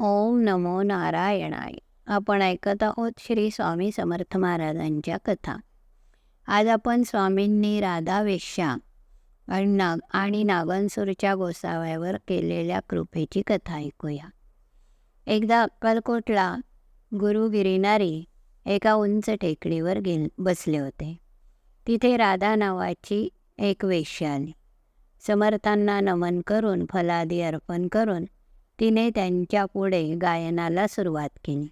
ओम नमो नारायणाय. आपण ऐकत आहोत श्री स्वामी समर्थ महाराजांच्या कथा. आज आपण स्वामींनी राधा वेश्या आणि नाग आणि नागनसूरच्या गोसाव्यावर केलेल्या कृपेची कथा ऐकूया. एकदा अक्कलकोटला गुरु गिरिनारी एका उंच टेकडीवर गेल बसले होते. तिथे राधा नावाची एक वेश्या आली. समर्थांना नमन करून फलादी अर्पण करून तिने त्यांच्या पुढे गायनाला सुरुवात केली.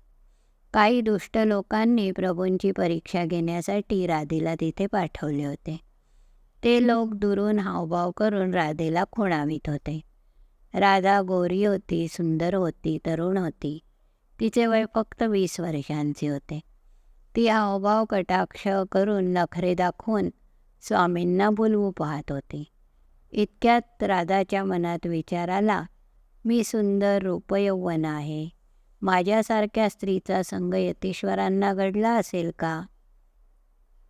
काही दुष्ट लोकांनी प्रभूंची परीक्षा घेण्यासाठी राधेला तिथे पाठवले होते. ते लोक दुरून हावभाव करून राधेला खुणावीत होते. राधा गोरी होती सुंदर होती तरुण होती. तिचे वय फक्त वीस वर्षांचे होते. ती हावभाव कटाक्ष करून नखरे दाखवून स्वामींना बोलवू पाहत होती. इतक्यात राधाच्या मनात विचार आला मी सुंदर रूपयौवन आहे. माझ्यासारख्या स्त्रीचा संग यतीश्वरांना घडला असेल का?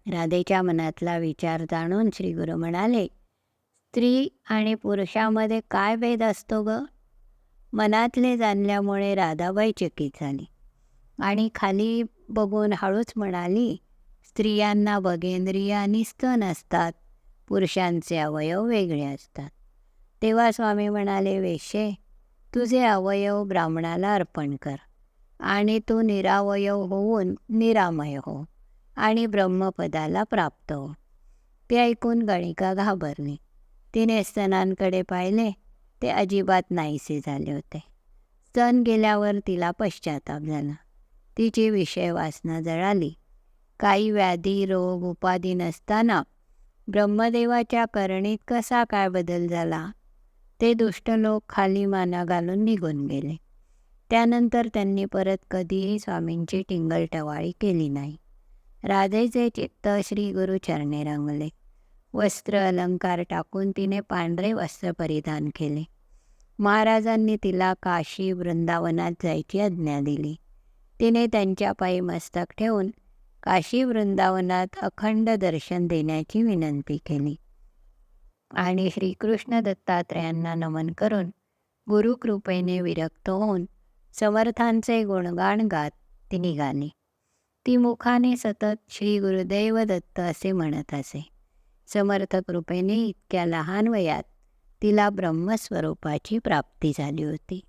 राधेच्या मनातला विचार जाणून श्री गुरु म्हणाले स्त्री आणि पुरुषामध्ये काय भेद असतो ग? मनातले जाणल्यामुळे राधाबाई चकित झाली आणि खाली बघून हळूच म्हणाली स्त्रियांना बघेंद्रिय आणि स्तन असतात पुरुषांचे अवयव वेगळे असतात. तेव्हा स्वामी म्हणाले वेशे तुझे अवयव ब्राह्मणाला अर्पण कर आणि तू निरावयव होऊन निरामय हो आणि ब्रह्मपदाला प्राप्त हो. ते ऐकून गणिका घाबरली. तिने स्तनांकडे पाहिले. ते अजिबात नाहीसे झाले होते. स्तन गेल्यावर तिला पश्चाताप झाला. तिची विषय वासना जळाली. काही व्याधी रोग उपाधी नसताना ब्रह्मदेवाच्या करणीत कसा काय बदल झाला? ते दुष्ट लोक खाली माना घालून निघून गेले. त्यानंतर त्यांनी परत कधीही स्वामींची टिंगलटवाळी केली नाही. राधेचे चित्त श्री गुरुचरणे रंगले. वस्त्र अलंकार टाकून तिने पांढरे वस्त्र परिधान केले. महाराजांनी तिला काशी वृंदावनात जायची आज्ञा दिली. तिने त्यांच्या पायी मस्तक ठेवून काशी वृंदावनात अखंड दर्शन देण्याची विनंती केली. आणि श्रीकृष्ण दत्तात्रयांना नमन करून गुरुकृपेने विरक्त होऊन समर्थांचे गुणगाण गात ती निघाली ती मुखाने सतत श्री गुरुदैव दत्त असे म्हणत असे. समर्थ कृपेने इतक्या लहान वयात तिला ब्रह्मस्वरूपाची प्राप्ती झाली होती.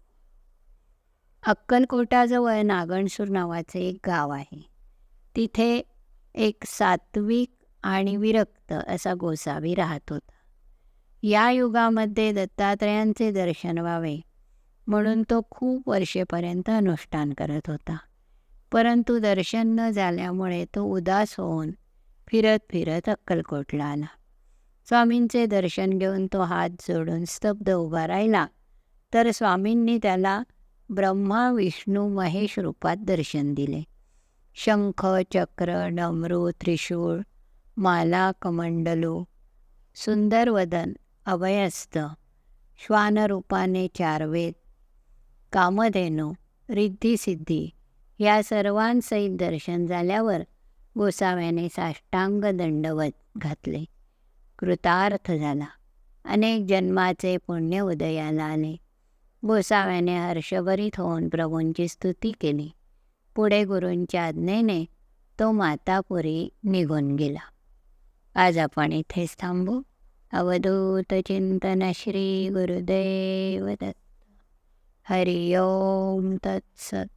अक्कलकोटाजवळ नागणसूर नावाचे एक गाव आहे. तिथे एक सात्विक आणि विरक्त असा गोसावी राहत होता. या युगामध्ये दत्तात्रयांचे दर्शन व्हावे. म्हणून तो खूप वर्षेपर्यंत अनुष्ठान करत होता. परंतु दर्शन न झाल्यामुळे तो उदास होऊन फिरत फिरत अक्कलकोटला आला. स्वामींचे दर्शन घेऊन तो हात जोडून स्तब्ध उभा राहिला. तर स्वामींनी त्याला ब्रह्मा विष्णू महेश रूपात दर्शन दिले. शंख चक्र डमरू त्रिशूळ माला कमंडलू सुंदर वदन अभयस्त श्वानरूपाने चारवेद. कामधेनू रिद्धिसिद्धी या सर्वांसहित दर्शन झाल्यावर गोसाव्याने साष्टांग दंडवत घातले. कृतार्थ झाला. अनेक जन्माचे पुण्य उदयाला आले. गोसाव्याने हर्षभरीत होऊन प्रभूंची स्तुती केली. पुढे गुरूंच्या आज्ञेने तो मातापुरी निघून गेला. आज आपण इथेच थांबू. अवधूत चिंतन श्री गुरुदेव दत्त. हरि ओम तत्सत.